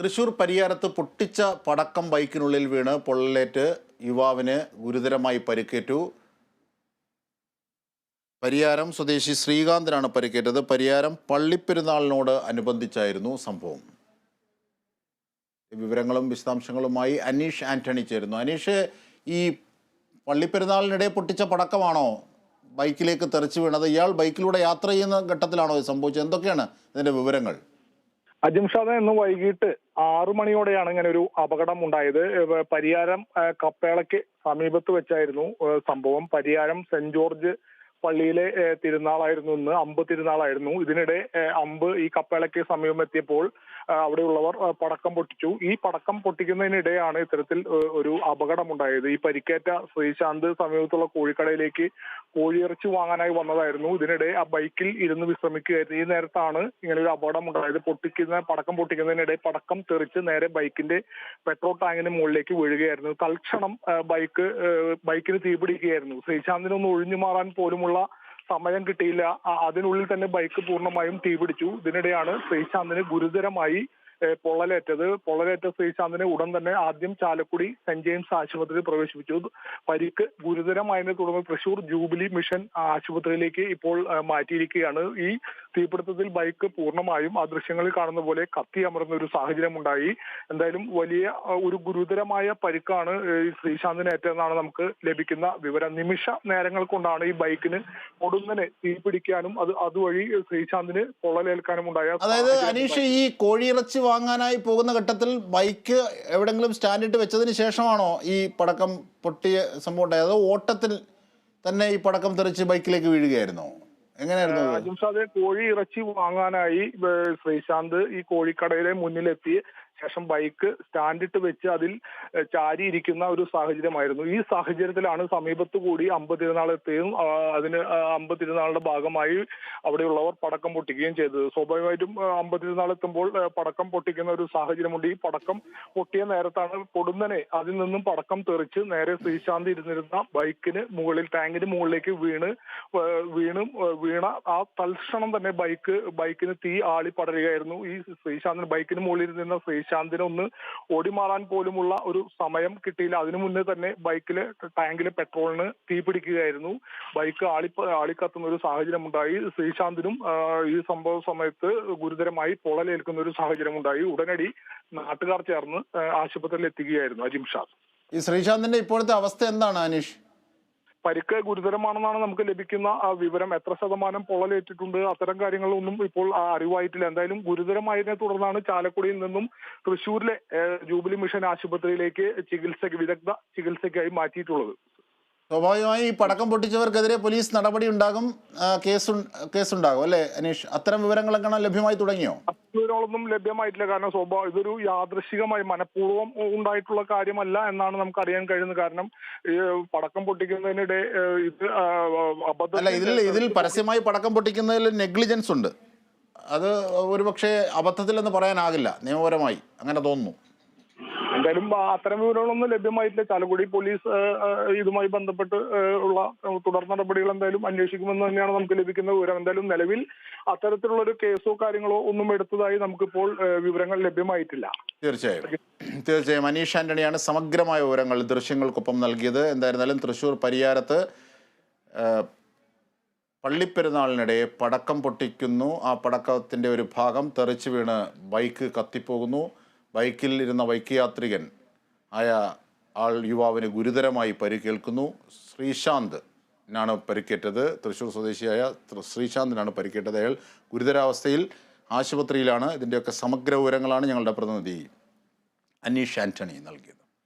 തൃശൂർ പരിയാരത്ത് പൊട്ടിച്ച പടക്കം ബൈക്കിനുള്ളിൽ വീണ് പൊള്ളലേറ്റ് യുവാവിന് ഗുരുതരമായി പരിക്കേറ്റു. പരിയാരം സ്വദേശി ശ്രീകാന്തിനാണ് പരിക്കേറ്റത്. പരിയാരം പള്ളിപ്പെരുന്നാളിനോട് അനുബന്ധിച്ചായിരുന്നു സംഭവം. വിവരങ്ങളും വിശദാംശങ്ങളുമായി അനീഷ് ആന്റണി ചേരുന്നു. അനീഷ് ഈ പള്ളിപ്പെരുന്നാളിനിടെ പൊട്ടിച്ച പടക്കമാണോ ബൈക്കിലേക്ക് തെറിച്ചു വീണത്? ഇയാൾ ബൈക്കിലൂടെ യാത്ര ചെയ്യുന്ന ഘട്ടത്തിലാണോ ഇത് സംഭവിച്ചത്? എന്തൊക്കെയാണ് ഇതിന്റെ വിവരങ്ങൾ? അജിംഷാദ് ഇന്ന് വൈകിട്ട് ആറു മണിയോടെയാണ് ഇങ്ങനെ ഒരു അപകടം ഉണ്ടായത്. പരിയാരം കപ്പേളയ്ക്ക് സമീപത്ത് വെച്ചായിരുന്നു സംഭവം. പരിയാരം സെന്റ് ജോർജ് പള്ളിയിലെ തിരുനാളായിരുന്നു ഇന്ന്. അമ്പ് തിരുനാളായിരുന്നു. ഇതിനിടെ അമ്പ് ഈ കപ്പേളയ്ക്ക് സമീപം എത്തിയപ്പോൾ അവിടെയുള്ളവർ പടക്കം പൊട്ടിച്ചു. ഈ പടക്കം പൊട്ടിക്കുന്നതിനിടെയാണ് ഇത്തരത്തിൽ ഒരു അപകടമുണ്ടായത്. ഈ പരിക്കേറ്റ ശ്രീശാന്ത് സമീപത്തുള്ള കോഴിക്കടയിലേക്ക് കോഴിയിറച്ചി വാങ്ങാനായി വന്നതായിരുന്നു. ഇതിനിടെ ആ ബൈക്കിൽ ഇരുന്ന് വിശ്രമിക്കുകയായിരുന്നു ഈ നേരത്താണ് ഇങ്ങനെ ഒരു അപകടം ഉണ്ടായത് പൊട്ടിക്കുന്ന പടക്കം പൊട്ടിക്കുന്നതിനിടെ പടക്കം തെറിച്ച് നേരെ ബൈക്കിന്റെ പെട്രോൾ ടാങ്കിന് മുകളിലേക്ക് വീഴുകയായിരുന്നു. തൽക്ഷണം ബൈക്ക് ബൈക്കിന് തീപിടിക്കുകയായിരുന്നു. ശ്രീശാന്തിനൊന്ന് ഒഴിഞ്ഞു മാറാൻ പോലുമുള്ള സമയം കിട്ടിയില്ല. അതിനുള്ളിൽ തന്നെ ബൈക്ക് പൂർണമായും തീപിടിച്ചു. ഇതിനിടെയാണ് ശ്രീശാന്തിന് ഗുരുതരമായി പൊള്ളലേറ്റത്. പൊള്ളലേറ്റ ശ്രീശാന്തിനെ ഉടൻ തന്നെ ആദ്യം ചാലക്കുടി സെന്റ് ജെയിംസ് ആശുപത്രിയിൽ പ്രവേശിപ്പിച്ചു. പരിക്ക് ഗുരുതരമായതിനെ തുടർന്ന് തൃശൂർ ജൂബിലി മിഷൻ ആശുപത്രിയിലേക്ക് ഇപ്പോൾ മാറ്റിയിരിക്കുകയാണ്. ഈ തീപിടുത്തത്തിൽ ബൈക്ക് പൂർണമായും ആ ദൃശ്യങ്ങളിൽ കാണുന്ന പോലെ കത്തി അമർന്ന ഒരു സാഹചര്യം ഉണ്ടായി എന്തായാലും വലിയ ഒരു ഗുരുതരമായ പരിക്കാണ് ശ്രീശാന്തിന് ഏറ്റതെന്നാണ് നമുക്ക് ലഭിക്കുന്ന വിവരം. നിമിഷ നേരങ്ങൾ കൊണ്ടാണ് ഈ ബൈക്കിന് ഒടുന്നനെ തീപിടിക്കാനും അത് അതുവഴി ശ്രീശാന്തിന് പൊള്ളലേൽക്കാനും ഉണ്ടായ അതായത് അനീഷ് ഈ കോഴിയിറച്ചി വാങ്ങാനായി പോകുന്ന ഘട്ടത്തിൽ ബൈക്ക് എവിടെങ്കിലും സ്റ്റാൻഡിട്ട് വെച്ചതിന് ശേഷമാണോ ഈ പടക്കം പൊട്ടിയ സംഭവം ഉണ്ടായത്? അതോ ഓട്ടത്തിൽ തന്നെ ഈ പടക്കം തെറിച്ച് ബൈക്കിലേക്ക് വീഴുകയായിരുന്നോ? എങ്ങനെയായിരുന്നു അത്? അജിംഷാദെ കോഴി ഇറച്ചി വാങ്ങാനായി ശ്രീശാന്ത് ഈ കോഴിക്കടയിലെ മുന്നിലെത്തി ശേഷം ബൈക്ക് സ്റ്റാൻഡിട്ട് വെച്ച് അതിൽ ചാരിയിരിക്കുന്ന ഒരു സാഹചര്യമായിരുന്നു. ഈ സാഹചര്യത്തിലാണ് സമീപത്ത് കൂടി അമ്പ് അതിന് അമ്പ് ഭാഗമായി അവിടെയുള്ളവർ പടക്കം പൊട്ടിക്കുകയും ചെയ്തത്. സ്വാഭാവികമായിട്ടും അമ്പ് എത്തുമ്പോൾ പടക്കം പൊട്ടിക്കുന്ന ഒരു സാഹചര്യമുണ്ട്. ഈ പടക്കം പൊട്ടിയ നേരത്താണ് പൊടുന്നനെ അതിൽ നിന്നും പടക്കം തെറിച്ച് നേരെ ശ്രീശാന്ത് ഇരുന്നിരുന്ന ബൈക്കിന് മുകളിൽ ടാങ്കിന് മുകളിലേക്ക് വീണ് വീണ് വീണും ആ തൽക്ഷണം തന്നെ ബൈക്ക് ബൈക്കിന് തീ ആളി പടരുകയായിരുന്നു ഈ ശ്രീശാന്തിന് ബൈക്കിന് മുകളിൽ നിന്ന ശ്രീശാന്തിന് ഒന്ന് ഓടിമാറാൻ പോലുമുള്ള ഒരു സമയം കിട്ടിയില്ല. അതിനു മുന്നേ തന്നെ ബൈക്കിൽ ടാങ്കിൽ പെട്രോളിന് തീ പിടിക്കുകയായിരുന്നു. ബൈക്ക് ആളി ആളിക്കത്തുന്ന ഒരു സാഹചര്യം ഉണ്ടായി ശ്രീശാന്തിനും ഈ സംഭവ സമയത്ത് ഗുരുതരമായി പൊള്ളലേൽക്കുന്ന ഒരു സാഹചര്യം ഉണ്ടായി ഉടനടി നാട്ടുകാർ ചേർന്ന് ആശുപത്രിയിൽ എത്തിക്കുകയായിരുന്നു അജിംഷാദ് ഈ ശ്രീശാന്തിന്റെ ഇപ്പോഴത്തെ അവസ്ഥ എന്താണ് അനീഷ്? പരിക്ക് ഗുരുതരമാണെന്നാണ് നമുക്ക് ലഭിക്കുന്ന ആ വിവരം. എത്ര ശതമാനം പൊള്ളലേറ്റിട്ടുണ്ട് അത്തരം കാര്യങ്ങളൊന്നും ഇപ്പോൾ അറിവായിട്ടില്ല. എന്തായാലും ഗുരുതരമായതിനെ തുടർന്നാണ് ചാലക്കുടിയിൽ നിന്നും തൃശൂരിലെ ജൂബിലി മിഷൻ ആശുപത്രിയിലേക്ക് ചികിത്സ വിദഗ്ധ ചികിത്സയ്ക്കായി മാറ്റിയിട്ടുള്ളത്. സ്വാഭാവികമായി ഈ പടക്കം പൊട്ടിച്ചവർക്കെതിരെ പോലീസ് നടപടി ഉണ്ടാകും കേസ് കേസുണ്ടാകും അല്ലേ അനീഷ്? അത്തരം വിവരങ്ങളൊക്കെ ലഭ്യമായി തുടങ്ങിയോ? വിവരങ്ങളൊന്നും ലഭ്യമായിട്ടില്ല. കാരണം സ്വഭാവം ഇതൊരു യാദൃശികമായി മനഃപൂർവം ഉണ്ടായിട്ടുള്ള കാര്യമല്ല എന്നാണ് നമുക്ക് അറിയാൻ കഴിയുന്നത്. കാരണം ഈ പടക്കം പൊട്ടിക്കുന്നതിനിടെ ഇത് അബദ്ധം അല്ല ഇതിൽ ഇതിൽ പരസ്യമായി പടക്കം പൊട്ടിക്കുന്നതിൽ നെഗ്ലിജൻസ് ഉണ്ട്. അത് ഒരുപക്ഷെ അബദ്ധത്തിലെന്ന് പറയാനാകില്ല. നിയമപരമായി. അങ്ങനെ തോന്നുന്നു. എന്തായാലും അത്തരം വിവരങ്ങളൊന്നും ലഭ്യമായിട്ടില്ല. ചാലക്കുടി പോലീസ് ഇതുമായി ബന്ധപ്പെട്ട് ഉള്ള തുടർ നടപടികൾ എന്തായാലും അന്വേഷിക്കുമെന്ന് തന്നെയാണ് നമുക്ക് ലഭിക്കുന്ന വിവരം. എന്തായാലും നിലവിൽ അത്തരത്തിലുള്ള ഒരു കേസോ കാര്യങ്ങളോ ഒന്നും എടുത്തതായി നമുക്കിപ്പോൾ വിവരങ്ങൾ ലഭ്യമായിട്ടില്ല. തീർച്ചയായും. തീർച്ചയായും. അനീഷ് ആന്റണിയാണ് സമഗ്രമായ വിവരങ്ങൾ ദൃശ്യങ്ങൾക്കൊപ്പം നൽകിയത്. എന്തായിരുന്നാലും തൃശൂർ പരിയാരത്ത് പള്ളിപ്പെരുന്നാളിനിടെ പടക്കം പൊട്ടിക്കുന്നു. ആ പടക്കത്തിന്റെ ഒരു ഭാഗം തെറിച്ചു വീണ് ബൈക്ക് കത്തിപ്പോകുന്നു. ബൈക്കിൽ ഇരുന്ന ബൈക്ക് യാത്രികൻ ആയ ആൾ യുവാവിന് ഗുരുതരമായി പരിക്കേൽക്കുന്നു. ശ്രീശാന്ത് നാണ് പരിക്കേറ്റത്. തൃശ്ശൂർ സ്വദേശിയായ ശ്രീശാന്തിനാണ് പരിക്കേറ്റത്. അയാൾ ഗുരുതരാവസ്ഥയിൽ ആശുപത്രിയിലാണ്. ഇതിന്റെയൊക്കെ സമഗ്ര വിവരങ്ങളാണ് ഞങ്ങളുടെ പ്രതിനിധി അനീഷ് ആന്റണി നൽകിയത്.